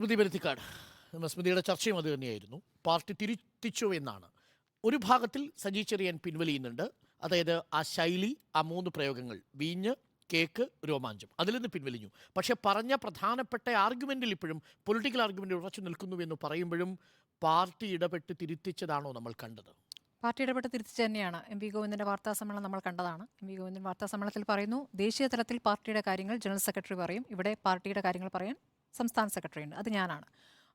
സ്മൃതി പരുത്തിക്കാട് സ്മൃതിയുടെ ചർച്ചയും അത് തന്നെയായിരുന്നു. പാർട്ടി തിരുത്തിച്ചു എന്നാണ്. ഒരു ഭാഗത്തിൽ സജി ചെറിയാൻ പിൻവലിയുന്നുണ്ട്. അതായത് ആ ശൈലി ആ മൂന്ന് പ്രയോഗങ്ങൾ വീഞ്ഞ് കേക്ക് രോമാഞ്ചം അതിൽ നിന്ന് പിൻവലിഞ്ഞു. പക്ഷെ പറഞ്ഞ പ്രധാനപ്പെട്ട ആർഗ്യുമെന്റിൽ ഇപ്പോഴും പൊളിറ്റിക്കൽ ആർഗ്യുമെന്റ് ഉറച്ചു നിൽക്കുന്നു എന്ന് പറയുമ്പോഴും പാർട്ടി ഇടപെട്ട് തിരുത്തിച്ചതാണോ നമ്മൾ കണ്ടത്? പാർട്ടി ഇടപെട്ട് തിരിച്ചു തന്നെയാണ്. എം വി ഗോവിന്ദന്റെ വാർത്താ സമ്മേളനം നമ്മൾ കണ്ടതാണ്. എം വി ഗോവിന്ദൻ വാർത്താ സമ്മേളനത്തിൽ പറയുന്നു ദേശീയ തലത്തിൽ പാർട്ടിയുടെ കാര്യങ്ങൾ ജനറൽ സെക്രട്ടറി പറയും. ഇവിടെ പാർട്ടിയുടെ കാര്യങ്ങൾ പറയാൻ സംസ്ഥാന സെക്രട്ടറി ഉണ്ട് അത് ഞാനാണ്.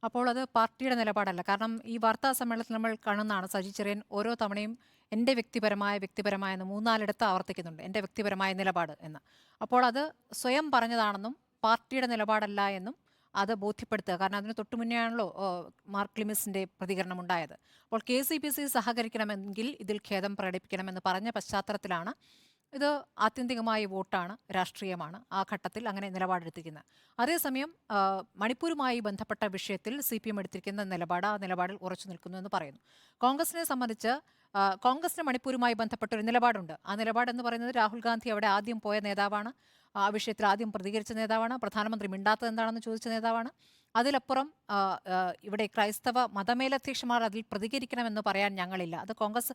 അപ്പോൾ അത് പാർട്ടിയുടെ നിലപാടല്ല. കാരണം ഈ വാർത്താ സമ്മേളനത്തിൽ നമ്മൾ കാണുന്നതാണ് സജി ചെറിയൻ ഓരോ തവണയും എന്റെ വ്യക്തിപരമായ വ്യക്തിപരമായ എന്ന് മൂന്നാലിടത്ത് ആവർത്തിക്കുന്നുണ്ട്. എന്റെ വ്യക്തിപരമായ നിലപാട് എന്ന്. അപ്പോൾ അത് സ്വയം പറഞ്ഞതാണെന്നും പാർട്ടിയുടെ നിലപാടല്ല എന്നും അത് ബോധ്യപ്പെടുത്തുക. കാരണം അതിന് തൊട്ടു മുന്നെയാണല്ലോ മാർക്ക് ലിമിസിന്റെ പ്രതികരണം ഉണ്ടായത്. അപ്പോൾ കെ സി പി സി സഹകരിക്കണമെങ്കിൽ ഇതിൽ ഖേദം പ്രകടിപ്പിക്കണമെന്ന് പറഞ്ഞ പശ്ചാത്തലത്തിലാണ് ഇത് ആത്യന്തികമായ വോട്ടാണ് രാഷ്ട്രീയമാണ് ആ ഘട്ടത്തിൽ അങ്ങനെ നിലപാടെടുത്തിരിക്കുന്നത്. അതേസമയം മണിപ്പൂരുമായി ബന്ധപ്പെട്ട വിഷയത്തിൽ സി പി എം എടുത്തിരിക്കുന്ന നിലപാട് ആ നിലപാടിൽ ഉറച്ചു നിൽക്കുന്നു എന്ന് പറയുന്നു. കോൺഗ്രസിനെ സംബന്ധിച്ച് കോൺഗ്രസിന് മണിപ്പൂരുമായി ബന്ധപ്പെട്ട ഒരു നിലപാടുണ്ട്. ആ നിലപാടെന്ന് പറയുന്നത് രാഹുൽ ഗാന്ധി അവിടെ ആദ്യം പോയ നേതാവാണ്. ആ വിഷയത്തിൽ ആദ്യം പ്രതികരിച്ച നേതാവാണ്. പ്രധാനമന്ത്രി മിണ്ടാത്തത് എന്താണെന്ന് ചോദിച്ച നേതാവാണ്. അതിലപ്പുറം ഇവിടെ ക്രൈസ്തവ മതമേലധ്യക്ഷന്മാർ അതിൽ പ്രതികരിക്കണമെന്ന് പറയാൻ ഞങ്ങളില്ല. അത് കോൺഗ്രസ്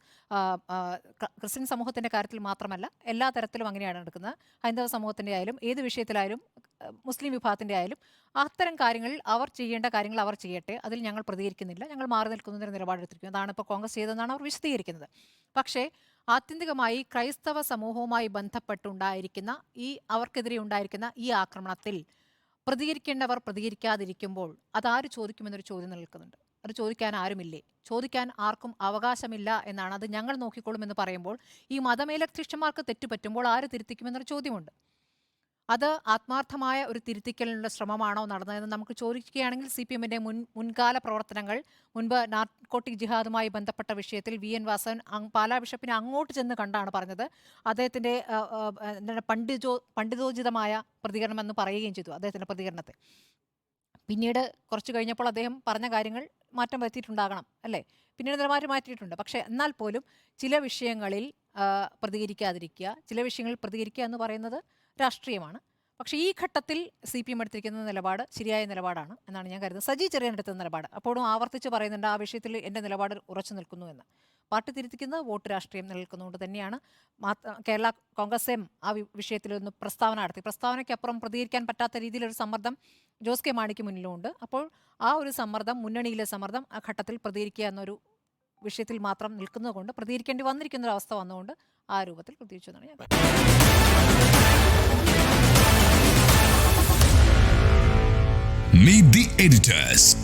ക്രിസ്ത്യൻ സമൂഹത്തിന്റെ കാര്യത്തിൽ മാത്രമല്ല എല്ലാ തരത്തിലും അങ്ങനെയാണ് നടക്കുന്നത്. ഹൈന്ദവ സമൂഹത്തിന്റെ ആയാലും ഏത് വിഷയത്തിലായാലും മുസ്ലിം വിഭാഗത്തിന്റെ ആയാലും അത്തരം കാര്യങ്ങളിൽ അവർ ചെയ്യേണ്ട കാര്യങ്ങൾ അവർ ചെയ്യട്ടെ. അതിൽ ഞങ്ങൾ പ്രതികരിക്കുന്നില്ല. ഞങ്ങൾ മാറി നിൽക്കുന്നതിന് നിലപാടെടുത്തിരിക്കുന്നു അതാണ് ഇപ്പോൾ കോൺഗ്രസ് ചെയ്തതെന്നാണ് അവർ വിശദീകരിക്കുന്നത്. പക്ഷേ ആത്യന്തികമായി ക്രൈസ്തവ സമൂഹവുമായി ബന്ധപ്പെട്ടുണ്ടായിരിക്കുന്ന ഈ അവർക്കെതിരെ ഉണ്ടായിരിക്കുന്ന ഈ ആക്രമണത്തിൽ പ്രതികരിക്കേണ്ടവർ പ്രതികരിക്കാതിരിക്കുമ്പോൾ അതാര് ചോദിക്കുമെന്നൊരു ചോദ്യം നിൽക്കുന്നുണ്ട്. അത് ചോദിക്കാൻ ആരുമില്ലേ? ചോദിക്കാൻ ആർക്കും അവകാശമില്ല എന്നാണ് അത് ഞങ്ങൾ നോക്കിക്കോളും എന്ന് പറയുമ്പോൾ ഈ മതമേലധ്യക്ഷന്മാർക്ക് തെറ്റുപറ്റുമ്പോൾ ആര് തിരുത്തിക്കുമെന്നൊരു ചോദ്യമുണ്ട്. അത് ആത്മാർത്ഥമായ ഒരു തിരുത്തിക്കലിനുള്ള ശ്രമമാണോ നടന്നതെന്ന് നമുക്ക് ചോദിക്കുകയാണെങ്കിൽ സി പി എമ്മിന്റെ മുൻ മുൻകാല പ്രവർത്തനങ്ങൾ മുൻപ് നാർക്കോട്ടിക് ജിഹാദുമായി ബന്ധപ്പെട്ട വിഷയത്തിൽ വി എൻ വാസവൻ പാലാ ബിഷപ്പിനെ അങ്ങോട്ട് ചെന്ന് കണ്ടാണ് പറഞ്ഞത്. അദ്ദേഹത്തിന്റെ പണ്ഡിതോ പണ്ഡിതോചിതമായ പ്രതികരണം എന്ന് പറയുകയും ചെയ്തു അദ്ദേഹത്തിന്റെ പ്രതികരണത്തെ. പിന്നീട് കുറച്ച് കഴിഞ്ഞപ്പോൾ അദ്ദേഹം പറഞ്ഞ കാര്യങ്ങൾ മാറ്റം വരുത്തിയിട്ടുണ്ടാകണം അല്ലേ? പിന്നീട് നിലവാരം മാറ്റിയിട്ടുണ്ട്. പക്ഷേ എന്നാൽ പോലും ചില വിഷയങ്ങളിൽ പ്രതികരിക്കാതിരിക്കുക ചില വിഷയങ്ങളിൽ പ്രതികരിക്കുക എന്ന് പറയുന്നത് രാഷ്ട്രീയമാണ്. പക്ഷേ ഈ ഘട്ടത്തിൽ സി പി എം എടുത്തിരിക്കുന്ന നിലപാട് ശരിയായ നിലപാടാണ് എന്നാണ് ഞാൻ കരുതുന്നത്. സജി ചെറിയാൻ എടുത്ത നിലപാട്. അപ്പോഴും ആവർത്തിച്ച് പറയുന്നുണ്ട് ആ വിഷയത്തിൽ എന്റെ നിലപാട് ഉറച്ചു നിൽക്കുന്നു എന്ന്. പാർട്ടി തിരുത്തിക്കുന്ന വോട്ട് രാഷ്ട്രീയം നിലനിൽക്കുന്നതുകൊണ്ട് തന്നെയാണ്. കേരള കോൺഗ്രസ് എം ആ വിഷയത്തിൽ ഒന്ന് പ്രസ്താവന നടത്തി. പ്രസ്താവനയ്ക്കപ്പുറം പ്രതികരിക്കാൻ പറ്റാത്ത രീതിയിലൊരു സമ്മർദ്ദം ജോസ് കെ മാണിക്ക് മുന്നിലുമുണ്ട്. അപ്പോൾ ആ ഒരു സമ്മർദ്ദം മുന്നണിയിലെ സമ്മർദ്ദം ആ ഘട്ടത്തിൽ പ്രതികരിക്കുക എന്നൊരു വിഷയത്തിൽ മാത്രം നിൽക്കുന്നതുകൊണ്ട് പ്രതികരിക്കേണ്ടി വന്നിരിക്കുന്ന ഒരു അവസ്ഥ വന്നുകൊണ്ട് ആ രൂപത്തിൽ പ്രതികരിച്ചു എന്നാണ് ഞാൻ Meet the editors.